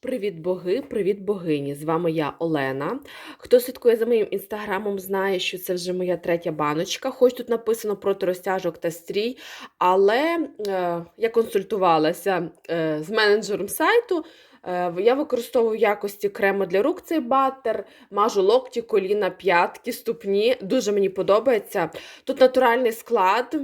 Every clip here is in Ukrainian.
Привіт, боги, привіт, богині! З вами я Олена. Хто слідкує за моїм інстаграмом, знає, що це вже моя третя баночка. Хоч тут написано проти розтяжок та стрій, але е, я консультувалася е, з менеджером сайту. Е, я використовую в якості крему для рук цей батер, мажу локті, коліна, п'ятки, ступні. Дуже мені подобається. Тут натуральний склад,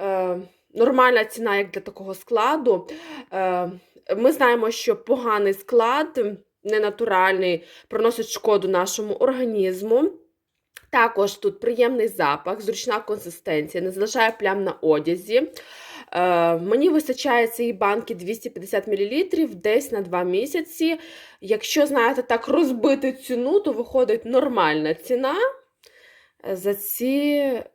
е, нормальна ціна як для такого складу. Е, ми знаємо, що поганий склад, ненатуральний, приносить шкоду нашому організму. Також тут приємний запах, зручна консистенція, не залишає плям на одязі. Е, мені вистачає цієї банки 250 мл десь на 2 місяці. Якщо, знаєте, так розбити ціну, то виходить нормальна ціна за ці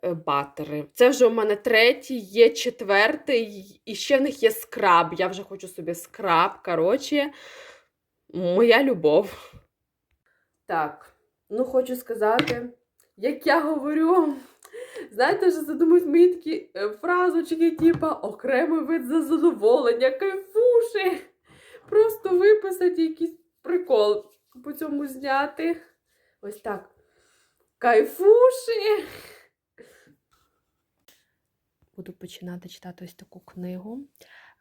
е, батери. Це вже у мене третій, є четвертий, і ще в них є скраб. Я вже хочу собі скраб. Коротше, моя любов. Так, ну хочу сказати, як я говорю. Знаєте, що задумують мої такі е, фразочки, типа окремий вид за задоволення, кайфуші. Просто виписати якийсь прикол по цьому зняти. Ось так. Кайфуші. Буду починати читати ось таку книгу.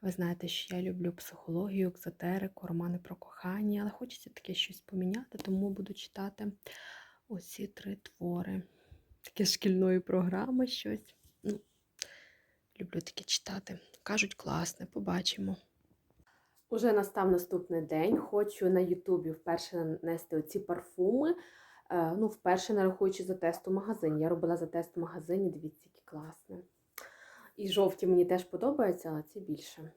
Ви знаєте, що я люблю психологію, екзотерику, романи про кохання, але хочеться таке щось поміняти, тому буду читати оці три твори. Таке шкільної програми щось. Ну, люблю таке читати. Кажуть, класне, побачимо. Уже настав наступний день. Хочу на Ютубі вперше нанести оці парфуми. Е, ну, вперше не рахуючи за тест у магазині. Я робила за тест у магазині, дивіться, які класне. І жовті мені теж подобаються, але ці більше.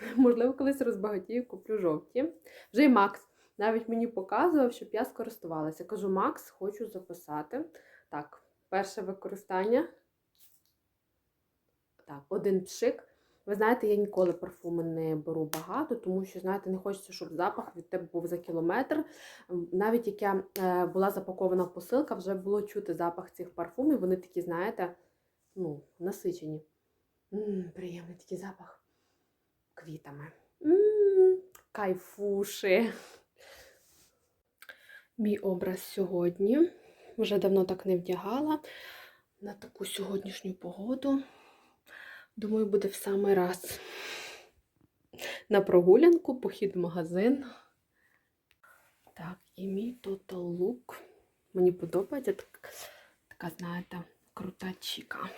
Можливо, колись розбагатію, куплю жовті. Вже і Макс навіть мені показував, щоб я скористувалася. Кажу, Макс, хочу записати. Так, перше використання. Так, один пшик. Ви знаєте, я ніколи парфуми не беру багато, тому що, знаєте, не хочеться, щоб запах від тебе був за кілометр. Навіть як я е, була запакована посилка, вже було чути запах цих парфумів. Вони такі, знаєте, ну, насичені. М-м, приємний такий запах квітами. М-м, кайфуші. Мій образ сьогодні. Вже давно так не вдягала на таку сьогоднішню погоду. Думаю, буде в самий раз. На прогулянку, похід в магазин. Так, і мій Total Look. Мені подобається так, така, знаєте, крута чіка.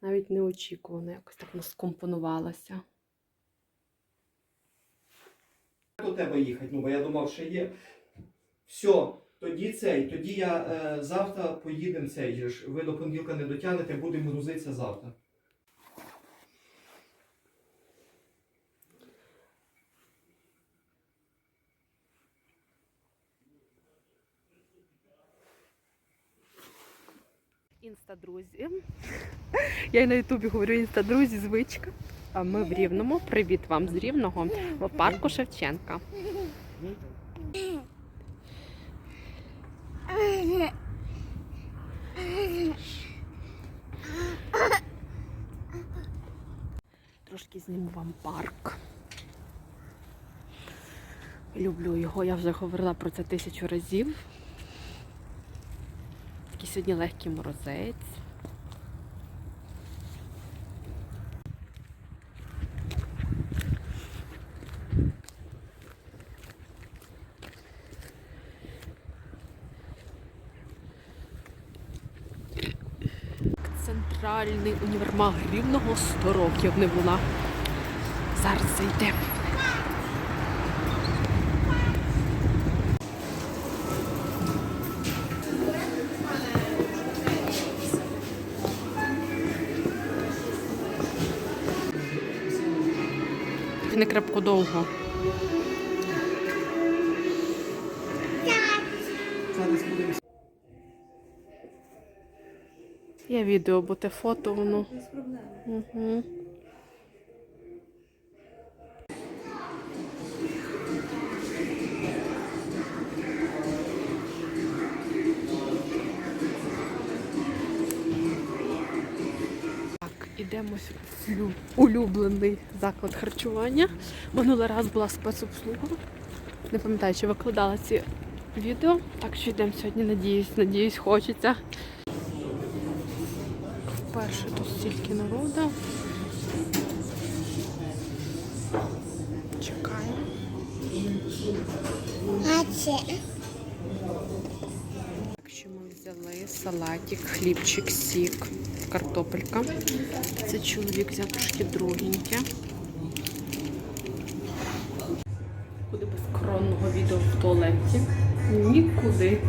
Навіть неочікувано якось так воно скомпонувалося. до тебе їхати, ну бо я думав, що є. Все, тоді цей, тоді я е, завтра поїдемо цей. ж. Ви до понеділка не дотягнете, будемо грузитися завтра. Інстадрузі. Я й на Ютубі говорю інстадрузі, звичка. А ми в Рівному. Привіт вам з Рівного в парку Шевченка. Трошки зніму вам парк. Люблю його, я вже говорила про це тисячу разів. Такий сьогодні легкий морозець. Центральний універмаг Рівного 100 років не була. Зараз зайдемо. Не крепко довго. Є відео, бо те фото воно. Угу. Лю- улюблений заклад харчування. Минулий раз була спецобслуга. Не пам'ятаю, чи викладала ці відео. Так що йдемо сьогодні, надіюсь, надіюсь, хочеться. Вперше тут стільки народу. Чекаємо. Ми взяли салатик, хлібчик, сік, картопелька. Це чоловік взяв трошки другеньке. Куди без коронного відео в туалеті? Нікуди.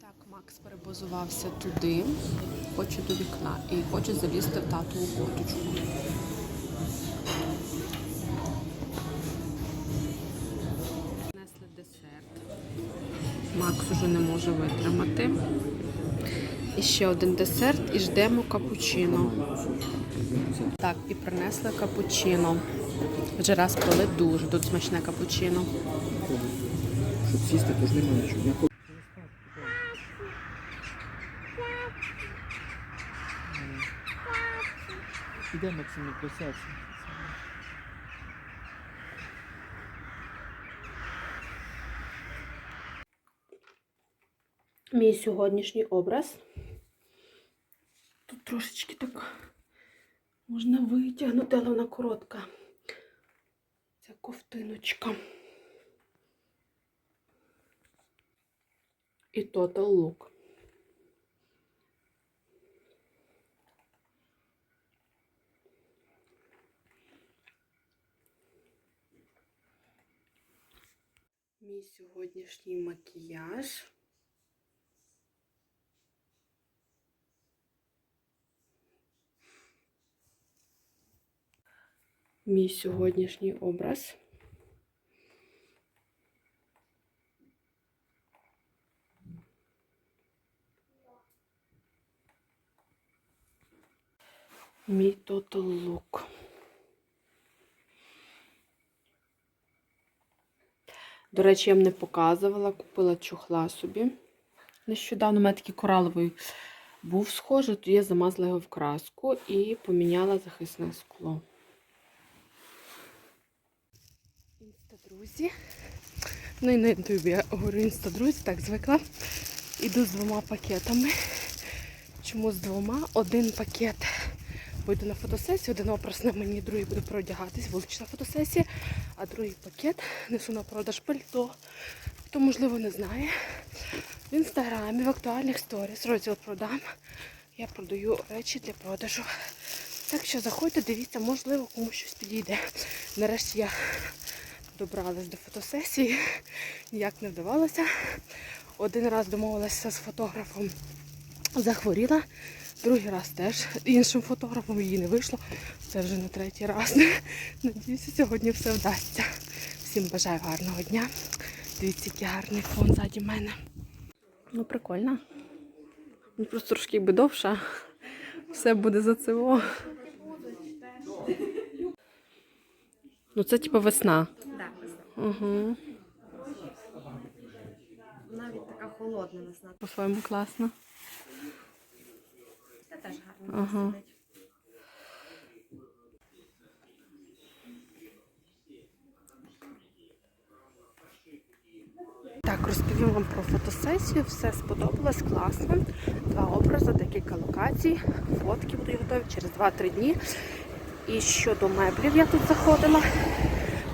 Так, Макс перебазувався туди, хоче до вікна і хоче залізти в татову коточку. Може витримати. І ще один десерт і ждемо капучино. Так, і принесли капучино. Вже раз пили дуже тут смачне капучино. Щоб сісти, то ж немає нічого. Іде Максим, присядься. Мій сьогоднішній образ. Тут трошечки так можна витягнути, але вона коротка. Ця ковтиночка. І Total Look. Мій сьогоднішній макіяж. Мій сьогоднішній образ. Мій Total Look. До речі, я вам не показувала, купила чохла собі. Нещодавно у мене такий кораловий був схожий, то я замазала його в краску і поміняла захисне скло. Інстадрузі. Ну і на ютубі я говорю інстадрузі, так звикла. Іду з двома пакетами. Чому з двома? Один пакет Пойду на фотосесію, один образ мені, другий буду продягатись, вулична фотосесія, а другий пакет несу на продаж пальто. Хто, можливо, не знає. В інстаграмі, в актуальних сторіс розділ продам. Я продаю речі для продажу. Так що заходьте, дивіться, можливо, комусь щось підійде. Нарешті я добралась до фотосесії, ніяк не вдавалося. Один раз домовилася з фотографом, захворіла. Другий раз теж іншим фотографом її не вийшло. Це вже на третій раз. Надіюся, сьогодні все вдасться. Всім бажаю гарного дня. Дивіться, який гарний фон ззаді мене. Ну, прикольно. Ну, Просто трошки якби довша. Все буде за цього. Ну, це типу весна. Угу. навіть така холодна весна. По-своєму класно. Це теж гарно Ага. сидить. Так, розповім вам про фотосесію. Все сподобалось, класно. Два образи, декілька локацій. Фотки будуть готові через 2-3 дні. І щодо меблів я тут заходила.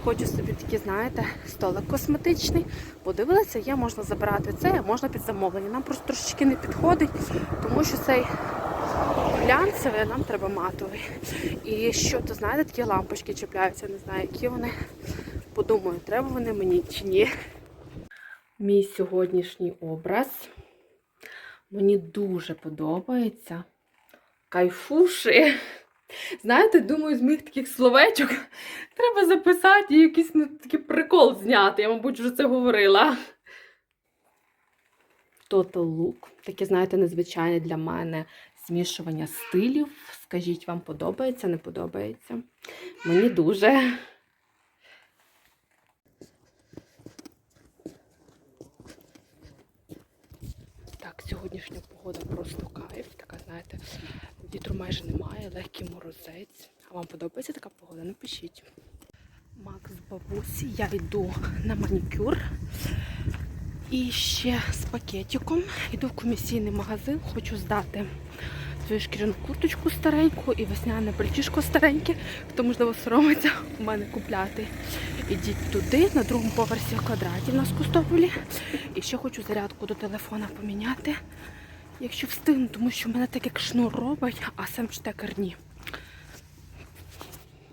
Хочу собі такий, знаєте, столик косметичний. Подивилася, є, можна забирати це, а можна під замовлення. Нам просто трошечки не підходить, тому що цей глянцевий, нам треба матовий. І що то, знаєте, такі лампочки чіпляються, не знаю, які вони. Подумаю, треба вони мені чи ні. Мій сьогоднішній образ. Мені дуже подобається. Кайфуші. Знаєте, думаю, з моїх таких словечок треба записати і якийсь такий прикол зняти. Я, мабуть, вже це говорила. Total Look. Таке, знаєте, незвичайне для мене змішування стилів. Скажіть, вам подобається, не подобається? Мені дуже. Так, Сьогоднішня погода просто кайф, така, знаєте, вітру майже немає, легкий морозець. А вам подобається така погода? Напишіть. Макс бабусі, я йду на манікюр. І ще з пакетиком йду в комісійний магазин, хочу здати свою шкіряну курточку стареньку і весняне пальтішко стареньке, хто можливо соромиться у мене купляти. Ідіть туди, на другому поверсі в квадраті в нас в Костополі. І ще хочу зарядку до телефона поміняти, якщо встигну, тому що в мене так як шнур робить, а сам штекер ні.